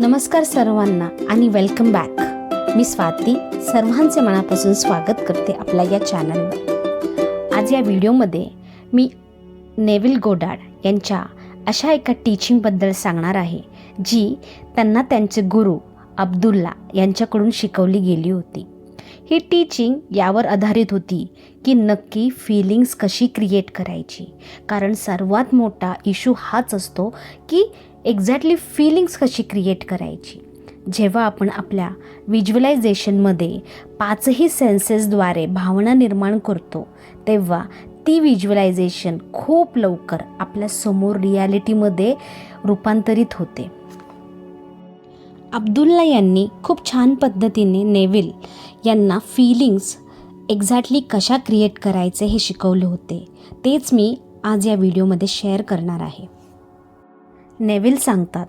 नमस्कार सर्वांना आणि वेलकम बॅक मी स्वाती सर्वांचे मनापासून स्वागत करते आपल्या या चॅनलवर आज या व्हिडिओमध्ये मी नेविल गोडाड यांच्या अशा एका टीचिंगबद्दल सांगणार आहे जी त्यांना त्यांचे गुरु अब्दुल्ला यांच्याकडून शिकवली गेली होती. ही टीचिंग यावर आधारित होती की नक्की फिलिंग्स कशी क्रिएट करायची. कारण सर्वात मोठा इशू हाच असतो की एक्झॅक्टली फिलिंग्स कशी क्रिएट करायची? जेव्हा आपण आपल्या विज्युअलायझेशनमध्ये पाचही सेन्सेसद्वारे भावना निर्माण करतो तेव्हा ती व्हिज्युअलायझेशन खूप लवकर आपल्यासमोर रियालिटीमध्ये रूपांतरित होते. अब्दुल्ला यांनी खूप छान पद्धतीने नेविल यांना फिलिंग्स एक्झॅक्टली कशा क्रिएट करायचे हे शिकवले होते. तेच मी आज या व्हिडिओमध्ये शेअर करणार आहे. नेविल सांगतात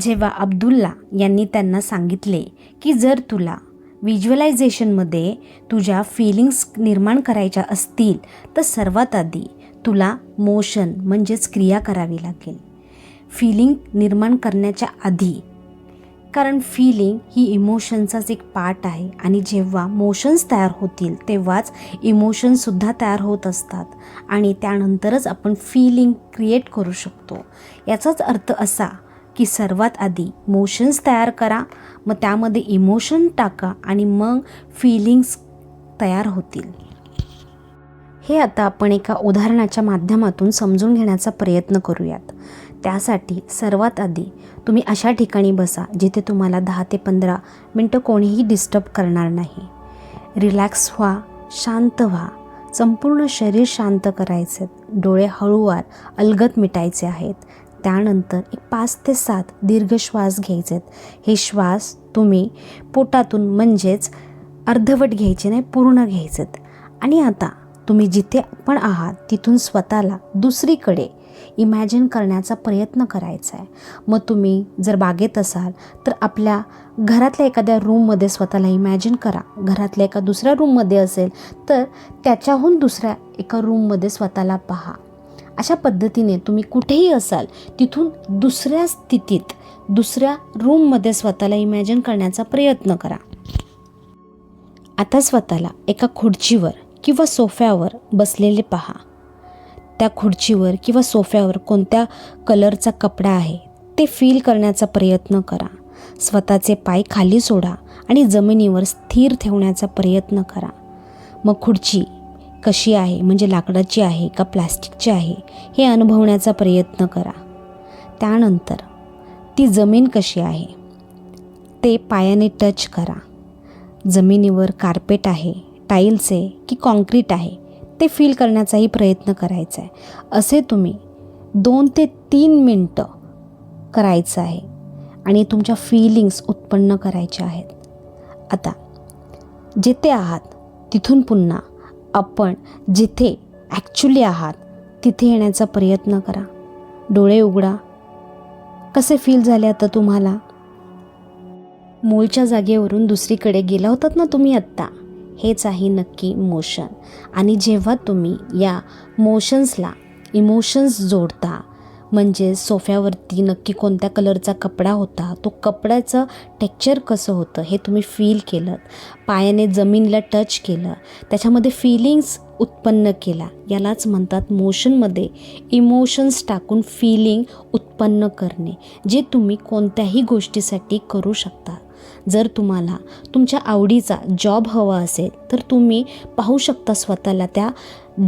जेव्हा अब्दुल्ला यांनी त्यांना सांगितले की जर तुला विज्युअलायझेशनमध्ये तुझ्या फिलिंग्स निर्माण करायच्या असतील तर सर्वात आधी तुला मोशन म्हणजेच क्रिया करावी लागेल. फिलिंग निर्माण करण्याच्या आधी कारण फिलिंग ही इमोशनचाच एक पार्ट आहे. आणि जेव्हा मोशन्स तयार होतील तेव्हाच इमोशन्ससुद्धा तयार होत असतात. आणि त्यानंतरच आपण फिलिंग क्रिएट करू शकतो. याचाच अर्थ असा की सर्वात आधी मोशन्स तयार करा मग त्यामध्ये इमोशन टाका आणि मग फिलिंग्स तयार होतील. हे आता आपण एका उदाहरणाच्या माध्यमातून समजून घेण्याचा प्रयत्न करूयात. त्यासाठी सर्वात आधी तुम्ही अशा ठिकाणी बसा जिथे तुम्हाला दहा ते पंधरा मिनटं कोणीही डिस्टर्ब करणार नाही. रिलॅक्स व्हा शांत व्हा. संपूर्ण शरीर शांत करायचे. डोळे हळूवार अलगद मिटायचे आहेत. त्यानंतर एक पाच ते सात दीर्घ श्वास घ्यायचेत हे श्वास तुम्ही पोटातून म्हणजेच अर्धवट घ्यायचे नाही पूर्ण घ्यायचेत आणि आता तुम्ही जिथे पण आहात तिथून स्वतःला दुसरीकडे इमॅजिन करण्याचा प्रयत्न करायचा आहे. मग तुम्ही जर बागेत असाल तर आपल्या घरातल्या एखाद्या रूममध्ये स्वतःला इमॅजिन करा. घरातल्या एका दुसऱ्या रूममध्ये असेल तर त्याच्याहून दुसऱ्या एका रूममध्ये स्वतःला पहा. अशा पद्धतीने तुम्ही कुठेही असाल तिथून दुसऱ्या स्थितीत दुसऱ्या रूममध्ये स्वतःला इमॅजिन करण्याचा प्रयत्न करा. आता स्वतःला एका खुर्चीवर किंवा सोफ्यावर बसलेले पहा. त्या खुर्चीवर किंवा सोफ्यावर कोणत्या कलरचा कपडा आहे ते फील करण्याचा प्रयत्न करा. स्वतःचे पाय खाली सोडा आणि जमिनीवर स्थिर ठेवण्याचा प्रयत्न करा. मग खुर्ची कशी आहे म्हणजे लाकडाची आहे का प्लास्टिकची आहे हे अनुभवण्याचा प्रयत्न करा. त्यानंतर ती जमीन कशी आहे ते पायाने टच करा. जमिनीवर कार्पेट आहे टाईल्स आहे की कॉन्क्रीट आहे ते फील करण्याचाही प्रयत्न करायचा आहे असे तुम्ही दोन ते तीन मिनटं करायचं आहे आणि तुमच्या फिलिंग्स उत्पन्न करायच्या आहेत. आता जिथे आहात तिथून पुन्हा आपण जिथे ॲक्च्युली आहात तिथे येण्याचा प्रयत्न करा. डोळे उघडा. कसे फील झाले आता तुम्हाला? मूळच्या जागेवरून दुसरीकडे गेला होतात ना तुम्ही आत्ता? हेच आहे नक्की मोशन. आणि जेव्हा तुम्ही या मोशन्सला इमोशन्स जोडता म्हणजे सोफ्यावरती नक्की कोणत्या कलरचा कपडा होता तो कपड्याचं टेक्चर कसं होतं हे तुम्ही फील केलं पायाने जमीनला टच केलं त्याच्यामध्ये फिलिंग्स उत्पन्न केला यालाच म्हणतात मोशनमध्ये इमोशन्स टाकून फिलिंग उत्पन्न करणे जे तुम्ही कोणत्याही गोष्टीसाठी करू शकता. जर तुम्हाला तुमच्या आवडीचा जॉब हवा असेल तर तुम्ही पाहू शकता स्वतःला त्या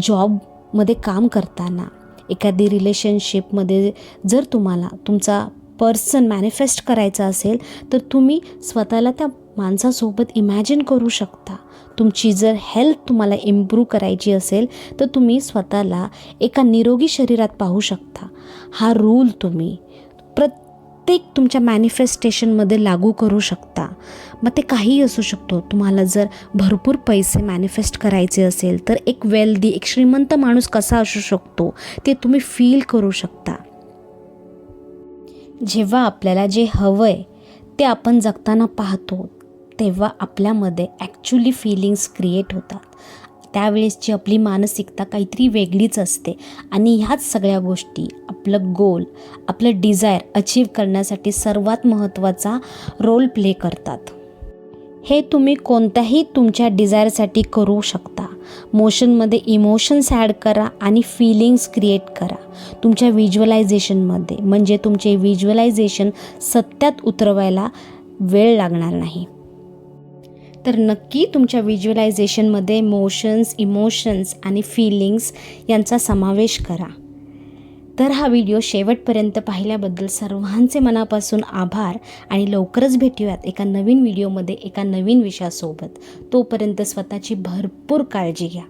जॉबमध्ये काम करताना. एखादी रिलेशनशिपमध्ये जर तुम्हाला तुमचा पर्सन मॅनिफेस्ट करायचा असेल तर तुम्ही स्वतःला त्या माणसासोबत इमॅजिन करू शकता. तुमची जर हेल्थ तुम्हाला इम्प्रूव्ह करायची असेल तर तुम्ही स्वतःला एका निरोगी शरीरात पाहू शकता. हा रूल तुम्ही प्रत्येक तुमच्या मॅनिफेस्टेशनमध्ये लागू करू शकता. मग ते काहीही असू शकतो. तुम्हाला जर भरपूर पैसे मॅनिफेस्ट करायचे असेल तर एक वेल्दी एक श्रीमंत माणूस कसा असू शकतो? ते तुम्ही फील करू शकता. जेव्हा आपल्याला जे हवं आहे ते आपण जगताना पाहतो तेव्हा आपल्यामध्ये ॲक्च्युली फिलिंग्स क्रिएट होतात. त्यावेळेसची आपली मानसिकता काहीतरी वेगळीच असते. आणि ह्याच सगळ्या गोष्टी आपलं गोल आपलं डिझायर अचीव करण्यासाठी सर्वात महत्त्वाचा रोल प्ले करतात. हे तुम्ही कोणत्याही तुमच्या डिझायरसाठी करू शकता. मोशनमध्ये इमोशन्स ॲड करा आणि फिलिंग्स क्रिएट करा. तुमच्या व्हिज्युअलायझेशनमध्ये म्हणजे तुमचे व्हिज्युअलायझेशन सत्यात उतरवायला वेळ लागणार नाही. तर नक्की तुमच्या व्हिज्युअलायझेशनमध्ये मोशन्स इमोशन्स आणि फिलिंग्स यांचा समावेश करा. तर हा व्हिडिओ शेवटपर्यंत पाहिल्याबद्दल सर्वांचे मनापासून आभार आणि लवकरच भेटूयात एका नवीन व्हिडिओमध्ये एका नवीन विषयासोबत. तोपर्यंत स्वतःची भरपूर काळजी घ्या.